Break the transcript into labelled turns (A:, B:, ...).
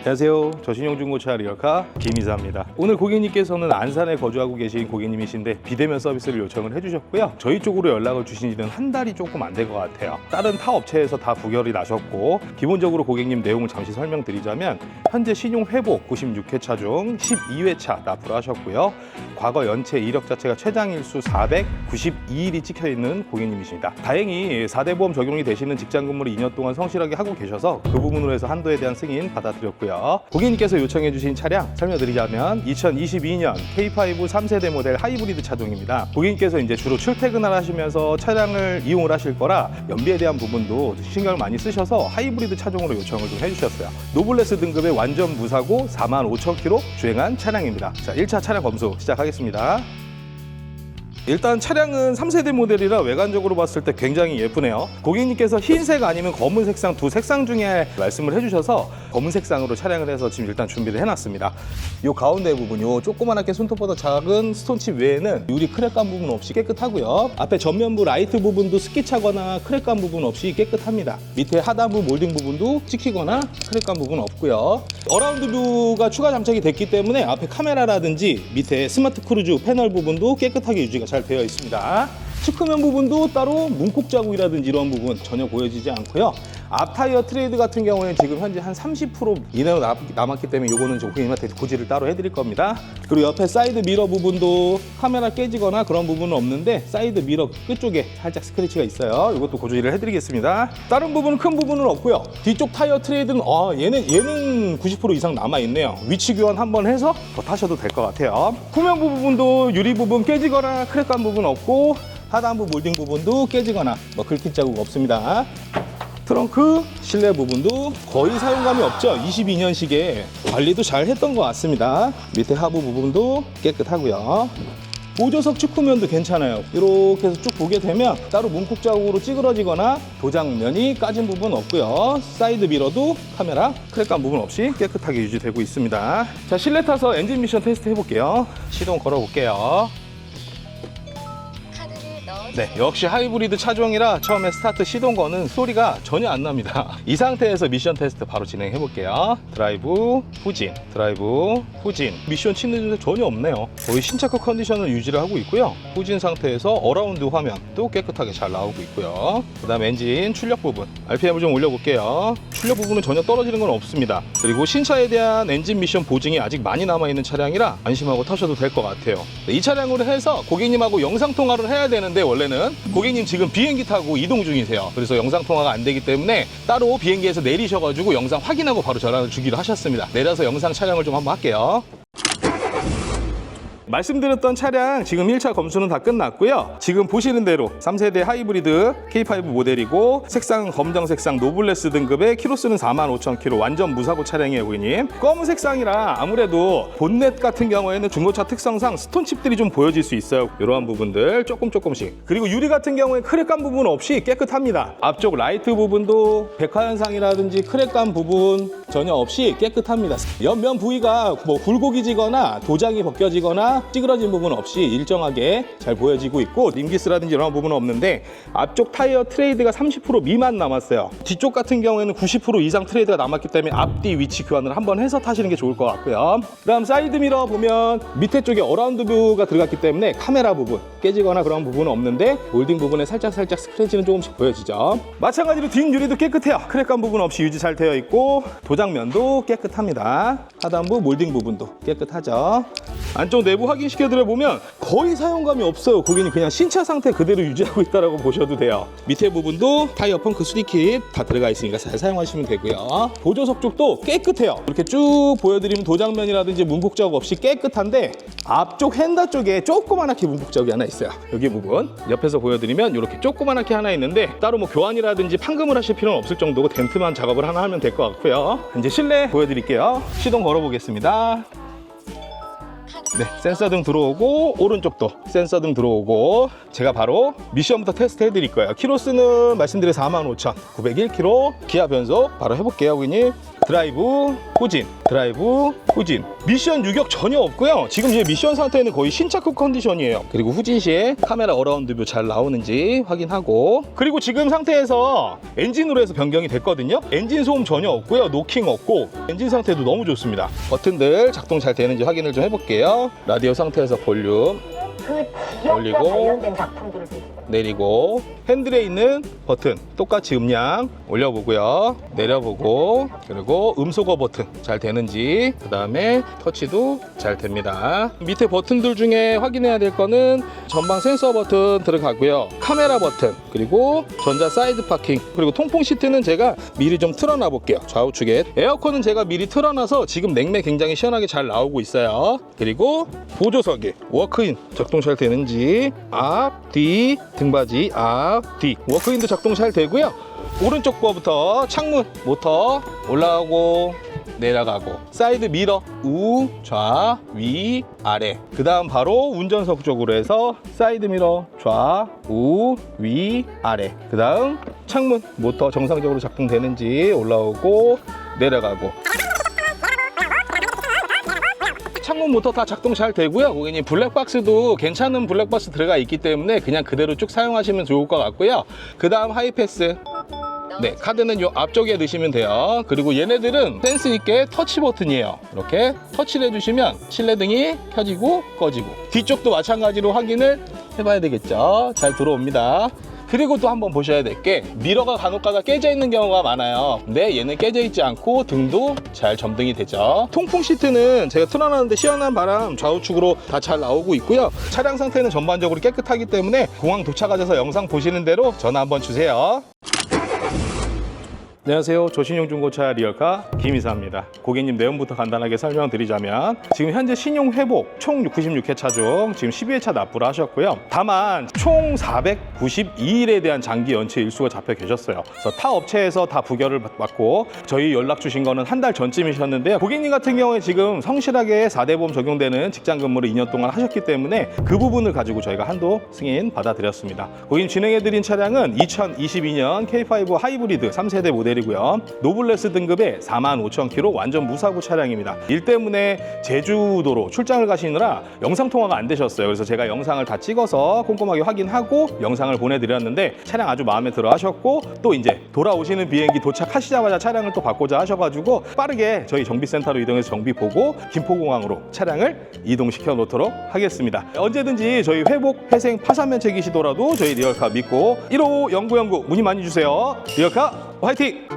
A: 안녕하세요. 저신용 중고차 리어카 김이사입니다. 오늘 고객님께서는 안산에 거주하고 계신 고객님이신데 비대면 서비스를 요청을 해주셨고요. 저희 쪽으로 연락을 주신 지는 한 달이 조금 안 된 것 같아요. 다른 타 업체에서 다 부결이 나셨고 기본적으로 고객님 내용을 잠시 설명드리자면 현재 신용 회복 96회차 중 12회차 납부를 하셨고요. 과거 연체 이력 자체가 최장 일수 492일이 찍혀 있는 고객님이십니다. 다행히 4대 보험 적용이 되시는 직장 근무를 2년 동안 성실하게 하고 계셔서 그 부분으로 해서 한도에 대한 승인 받아드렸고요. 고객님께서 요청해 주신 차량 설명드리자면 2022년 K5 3세대 모델 하이브리드 차종입니다. 고객님께서 이제 주로 출퇴근을 하시면서 차량을 이용을 하실 거라 연비에 대한 부분도 신경을 많이 쓰셔서 하이브리드 차종으로 요청을 좀 해주셨어요. 노블레스 등급의 완전 무사고 4만 5천 킬로 주행한 차량입니다. 자, 1차 차량 검수 시작하겠습니다. 하겠습니다. 일단 차량은 3세대 모델이라 외관적으로 봤을 때 굉장히 예쁘네요. 고객님께서 흰색 아니면 검은 색상 두 색상 중에 말씀을 해주셔서 검은 색상으로 차량을 해서 지금 일단 준비를 해놨습니다. 이 가운데 부분, 요 조그만하게 손톱보다 작은 스톤칩 외에는 유리 크랙감 부분 없이 깨끗하고요. 앞에 전면부 라이트 부분도 스키 차거나 크랙감 부분 없이 깨끗합니다. 밑에 하단부 몰딩 부분도 찍히거나 크랙감 부분 없고요. 어라운드 뷰가 추가 장착이 됐기 때문에 앞에 카메라라든지 밑에 스마트 크루즈 패널 부분도 깨끗하게 유지가 잘 되어 있습니다. 측후면 부분도 따로 문콕 자국이라든지 이런 부분 전혀 보여지지 않고요. 앞 타이어 트레이드 같은 경우에는 지금 현재 한 30% 이내로 남- 남았기 때문에 이거는 고객님한테 고지를 따로 해드릴 겁니다. 그리고 옆에 사이드 미러 부분도 카메라 깨지거나 그런 부분은 없는데 사이드 미러 끝쪽에 살짝 스크래치가 있어요. 이것도 고지를 해드리겠습니다. 다른 부분은 큰 부분은 없고요. 뒤쪽 타이어 트레이드는 어, 얘는 얘는 90% 이상 남아 있네요. 위치 교환 한번 해서 더 타셔도 될 것 같아요. 후면부 부분도 유리 부분 깨지거나 크랙한 부분 없고 하단부 몰딩 부분도 깨지거나 뭐 긁힌 자국 없습니다. 트렁크 실내 부분도 거의 사용감이 없죠. 22년식에 관리도 잘 했던 것 같습니다. 밑에 하부 부분도 깨끗하고요. 보조석 측후면도 괜찮아요. 이렇게 해서 쭉 보게 되면 따로 문콕 자국으로 찌그러지거나 도장면이 까진 부분 없고요. 사이드 미러도 카메라 크랙감 부분 없이 깨끗하게 유지되고 있습니다. 자 실내 타서 엔진 미션 테스트 해볼게요. 시동 걸어볼게요. 네, 역시 하이브리드 차종이라 처음에 스타트 시동 거는 소리가 전혀 안 납니다. 이 상태에서 미션 테스트 바로 진행해 볼게요. 드라이브, 후진, 드라이브, 후진. 미션 치는 데 전혀 없네요. 거의 신차급 컨디션을 유지를 하고 있고요. 후진 상태에서 어라운드 화면도 깨끗하게 잘 나오고 있고요. 그 다음 엔진 출력 부분. RPM을 좀 올려볼게요. 출력 부분은 전혀 떨어지는 건 없습니다. 그리고 신차에 대한 엔진 미션 보증이 아직 많이 남아있는 차량이라 안심하고 타셔도 될 것 같아요. 네, 이 차량으로 해서 고객님하고 영상 통화를 해야 되는데 원래 는 고객님 지금 비행기 타고 이동 중이세요. 그래서 영상 통화가 안 되기 때문에 따로 비행기에서 내리셔가지고 영상 확인하고 바로 전화를 주기로 하셨습니다. 내려서 영상 촬영을 좀 한번 할게요. 말씀드렸던 차량 지금 1차 검수는 다 끝났고요. 지금 보시는 대로 3세대 하이브리드 K5 모델이고 색상은 검정 색상 노블레스 등급의 키로수는 45,000km 완전 무사고 차량이에요, 고객님. 검은 색상이라 아무래도 본넷 같은 경우에는 중고차 특성상 스톤칩들이 좀 보여질 수 있어요. 이러한 부분들 조금 조금씩. 그리고 유리 같은 경우에 크랙감 부분 없이 깨끗합니다. 앞쪽 라이트 부분도 백화현상이라든지 크랙감 부분 전혀 없이 깨끗합니다. 옆면 부위가 뭐 굴곡이 지거나 도장이 벗겨지거나 찌그러진 부분 없이 일정하게 잘 보여지고 있고 림기스라든지 이런 부분은 없는데 앞쪽 타이어 트레이드가 30% 미만 남았어요. 뒤쪽 같은 경우에는 90% 이상 트레이드가 남았기 때문에 앞뒤 위치 교환을 한번 해서 타시는 게 좋을 것 같고요. 그다음 사이드 미러 보면 밑에 쪽에 어라운드 뷰가 들어갔기 때문에 카메라 부분 깨지거나 그런 부분은 없는데 몰딩 부분에 살짝 살짝 스크래치는 조금씩 보여지죠. 마찬가지로 뒷 유리도 깨끗해요. 크랙감 부분 없이 유지 잘 되어 있고 도장면도 깨끗합니다. 하단부 몰딩 부분도 깨끗하죠. 안쪽 내부 확인시켜 드려 보면 거의 사용감이 없어요. 고객님 그냥 신차 상태 그대로 유지하고 있다라고 보셔도 돼요. 밑에 부분도 타이어 펑크 수리킷 다 들어가 있으니까 잘 사용하시면 되고요. 보조석 쪽도 깨끗해요. 이렇게 쭉 보여드리면 도장면이라든지 자국 없이 깨끗한데 앞쪽 핸다 쪽에 조그만하게 자국이 하나 있어요. 여기 부분 옆에서 보여드리면 이렇게 조그만하게 하나 있는데 따로 뭐 교환이라든지 판금을 하실 필요는 없을 정도고 덴트만 작업을 하나 하면 될 것 같고요. 이제 실내 보여드릴게요. 시동 걸어보겠습니다. 네, 센서 등 들어오고 오른쪽도 센서 등 들어오고 제가 바로 미션부터 테스트 해드릴 거예요. 키로수는 말씀드린 45,901km 기아 변속 바로 해볼게요, 고객님. 드라이브 후진. 드라이브 후진. 미션 유격 전혀 없고요. 지금 제 미션 상태는 거의 신차급 컨디션이에요. 그리고 후진 시에 카메라 어라운드 뷰 잘 나오는지 확인하고. 그리고 지금 상태에서 엔진으로 해서 변경이 됐거든요. 엔진 소음 전혀 없고요. 노킹 없고. 엔진 상태도 너무 좋습니다. 버튼들 작동 잘 되는지 확인을 좀 해볼게요. 라디오 상태에서 볼륨.
B: 그 지역과
A: 올리고.
B: 관련된 작품들을
A: 내리고 핸들에 있는 버튼 똑같이 음량 올려보고요. 내려보고 그리고 음소거 버튼 잘 되는지 그 다음에 터치도 잘 됩니다. 밑에 버튼들 중에 확인해야 될 거는 전방 센서 버튼 들어가고요. 카메라 버튼 그리고 전자 사이드 파킹 그리고 통풍 시트는 제가 미리 좀 틀어놔 볼게요. 좌우측에. 에어컨은 제가 미리 틀어놔서 지금 냉매 굉장히 시원하게 잘 나오고 있어요. 그리고 보조석에 워크인 작동 잘 되는지 앞, 뒤, 등받이 앞, 뒤. 워크인도 작동 잘 되고요. 오른쪽 거부터 창문 모터 올라가고 내려가고 사이드 미러 우, 좌, 위, 아래. 그 다음 바로 운전석 쪽으로 해서 사이드 미러 좌, 우, 위, 아래. 그 다음 창문 모터 정상적으로 작동되는지 올라오고 내려가고 창문 모터 다 작동 잘 되고요 고객님 블랙박스도 괜찮은 블랙박스 들어가 있기 때문에 그냥 그대로 쭉 사용하시면 좋을 것 같고요 그 다음 하이패스 네, 카드는 요 앞쪽에 넣으시면 돼요. 그리고 얘네들은 센스 있게 터치 버튼이에요. 이렇게 터치를 해주시면 실내등이 켜지고 꺼지고 뒤쪽도 마찬가지로 확인을 해봐야 되겠죠. 잘 들어옵니다. 그리고 또 한번 보셔야 될 게 미러가 간혹가다 깨져 있는 경우가 많아요. 근데 얘는 깨져 있지 않고 등도 잘 점등이 되죠. 통풍 시트는 제가 틀어놨는데 시원한 바람 좌우측으로 다 잘 나오고 있고요. 차량 상태는 전반적으로 깨끗하기 때문에 공항 도착하셔서 영상 보시는 대로 전화 한번 주세요. 안녕하세요. 조신용 중고차 리얼카 김이사입니다. 고객님 내용부터 간단하게 설명드리자면 지금 현재 신용 회복 총 96회 차 중 지금 12회차 납부를 하셨고요. 다만 총 492일에 대한 장기 연체 일수가 잡혀 계셨어요. 그래서 타 업체에서 다 부결을 받고 저희 연락 주신 거는 한 달 전쯤이셨는데요. 고객님 같은 경우에 지금 성실하게 4대 보험 적용되는 직장 근무를 2년 동안 하셨기 때문에 그 부분을 가지고 저희가 한도 승인 받아드렸습니다. 고객님 진행해드린 차량은 2022년 K5 하이브리드 3세대 모델 이고요. 노블레스 등급의 45,000km 완전 무사고 차량입니다. 일 때문에 제주도로 출장을 가시느라 영상 통화가 안 되셨어요. 그래서 제가 영상을 다 찍어서 꼼꼼하게 확인하고 영상을 보내드렸는데 차량 아주 마음에 들어 하셨고 또 이제 돌아오시는 비행기 도착하시자마자 차량을 또 바꾸자 하셔가지고 빠르게 저희 정비센터로 이동해서 정비 보고 김포공항으로 차량을 이동시켜 놓도록 하겠습니다. 언제든지 저희 회복, 회생, 파산 면 책이시더라도 저희 리얼카 믿고 1호 연구연구 문의 많이 주세요. 리얼카 화이팅!